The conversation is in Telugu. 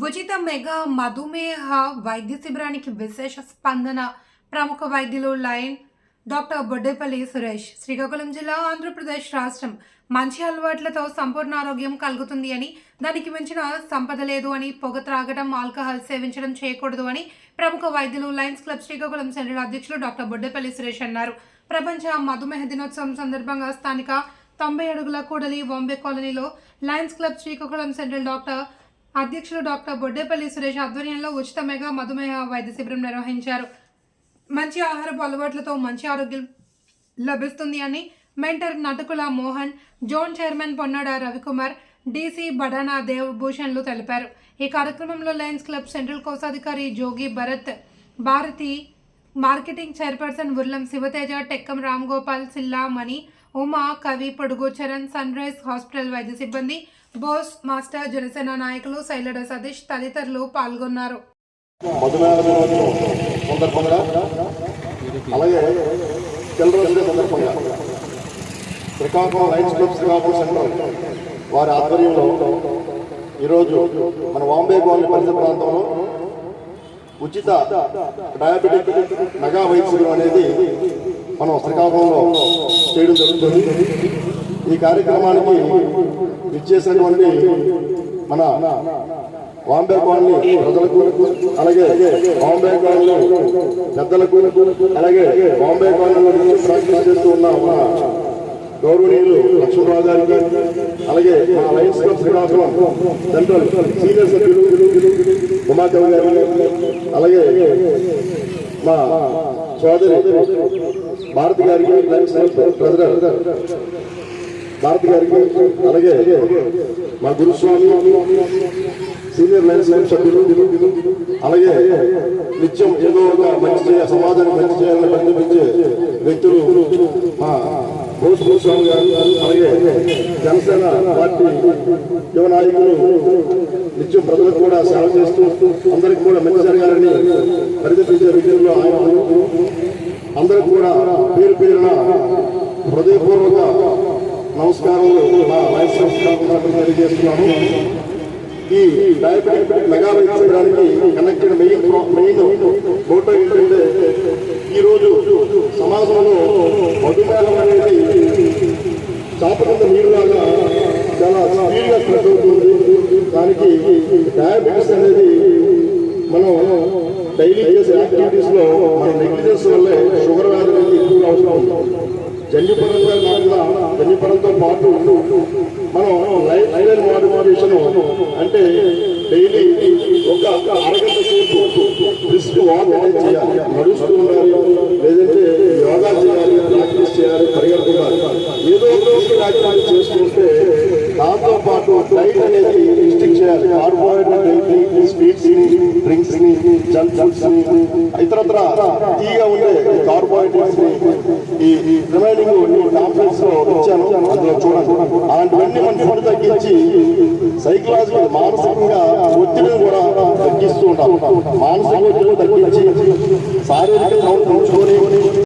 ఉచిత మెగా మధుమేహ వైద్య శిబిరానికి విశేష స్పందన ప్రముఖ వైద్యులు లయన్ డాక్టర్ బొడ్డేపల్లి సురేష్. శ్రీకాకుళం జిల్లా ఆంధ్రప్రదేశ్ రాష్ట్రం మంచి అలవాట్లతో సంపూర్ణ ఆరోగ్యం కలుగుతుంది అని దానికి మించిన సంపద లేదు అని పొగ త్రాగడం ఆల్కహాల్ సేవించడం చేయకూడదు అని ప్రముఖ వైద్యులు లయన్స్ క్లబ్ శ్రీకాకుళం సెంట్రల్ అధ్యక్షులు డాక్టర్ బొడ్డేపల్లి సురేష్ అన్నారు. ప్రపంచ మధుమేహ దినోత్సవం సందర్భంగా స్థానిక తొంభై అడుగుల కూడలి బాంబే కాలనీలో lions club Srikakulam central doctor అధ్యక్షులు డాక్టర్ బొడ్డేపల్లి సురేష్ ఆధ్వర్యంలో ఉచిత మెగా మధుమేహ వైద్య శిబిరం నిర్వహించారు. మంచి ఆహారపు అలవాట్లతో మంచి ఆరోగ్యం లభిస్తుంది అని mentor Natukula Mohan zone chairman Ponnada Ravikumar DC Badana Dev భూషణ్లు తెలిపారు. ఈ కార్యక్రమంలో లయన్స్ క్లబ్ సెంట్రల్ కోశాధికారి Jogi Bharat Bharati marketing chairperson Urlam Sivateja Tekkam Ram Gopal Silla Mani Uma Kavi Podugu Charan sun rise hospital వైద్య సిబ్బంది బోస్ మాస్టర్ జనసేన నాయకులు శైలడ సతీష్ తదితరులు పాల్గొన్నారు. అలాగే సందర్భంగా శ్రీకాకుళం లైన్స్ క్లబ్ శ్రీకాకుళం వారి ఆధ్వర్యంలో ఈరోజు మన వాంబే కాలనీ పరిసర ప్రాంతంలో ఉచిత డయాబెటిక్ మెగా వైద్య అనేది మనం శ్రీకాకుళంలో చేయడం జరుగుతుంది. ఈ కార్యక్రమానికి ఇచ్చేసినటువంటి మన బాంబే కాలనీ ప్రజలకు అలాగే బాంబే కాలనీ పెద్దలకు అలాగే బాంబే కాలనీలో ప్రాక్టీస్ చేస్తూ ఉన్న మన గౌరవనీయులు లక్ష్మణరావు గారికి అలాగే మా lions club Srikakulam central senior సభ్యులు ఉమాదేవి గారికి అలాగే మా సోదరి భారతి గారికి లయన్స్ క్లబ్ ప్రెసిడెంట్ భారతి గారికి అలాగే మా గురుస్వామి సీనియర్ లైన్స్ లైన్ సభ్యులు అలాగే నిత్యం ఏదో ఒక మంచి చేయ సమాజానికి మంచి చేయాలని ప్రతిపించే వ్యక్తులు మా బోస్ గురుస్వామి గారు అలాగే జనసేన పార్టీ యువ నాయకులు నిత్యం ప్రజలకు కూడా సేవ చేస్తూ అందరికి కూడా మంచి జరగాలని పరిగెత్తించే వ్యక్తుల్లో ఆయన అందరికి కూడా పేరు పేరున హృదయపూర్వక నమస్కారములు నా వయసు సంస్కారం తెలియజేస్తున్నాను ఈ డయాబెటిక్ మెగా వైద్య కనెక్టెడ్ మెయిన్ మెయిన్ ఫోటో ఏంటంటే ఈరోజు సమాజంలో మధుమేహం అనేది చాప కింద నీరులాగా చాలా స్పీడ్గా స్ప్రెడ్ అవుతుంది దానికి డయాబెటీస్ అనేది మనం డైలీ చేసే యాక్టివిటీస్లో మన నెగ్లిజెన్స్ వల్లే షుగర్ వ్యాధి అనేది ఎక్కువగా అవసరం ఉంటుంది జన్యుపరంగా కాకుండా జన్యుపరంతో పాటు మనం లైఫ్ లైఫ్ మోడిఫికేషన్ అంటే డైలీ ఒక అరగంట సేపు రిస్క్ వాక్ చేయాలి. నడుస్తూ ఉండాలి. లేదంటే యోగా చేయాలి ప్రాక్టీస్ చేయాలి పరిగెడుతున్నారు ఏదో ఒక యాక్టివిటీ చేసుకుంటే దాంతో పాటు డైట్ అనేది రిస్ట్రిక్ట్ చేయాలి. కార్బోహైడ్రేట్ డైట్ స్వీట్స్ని డ్రింక్స్ని జంక్ ఫుడ్స్ని ఇతరత్ర తీగా ఉండే కార్బోహైడ్రేట్స్ని ఈ రిమైనింగ్ కాన్ఫరెన్స్లో ఇచ్చాను అందులో చూడండి. అలాంటివన్నీ మన ఫోన్ తగ్గించి సైకలాజికల్ మానసికంగా ఒత్తిడిని కూడా తగ్గిస్తూ ఉంటాం. మానసిక ఒత్తిడిని తగ్గించి శారీరక ఉంచుకొని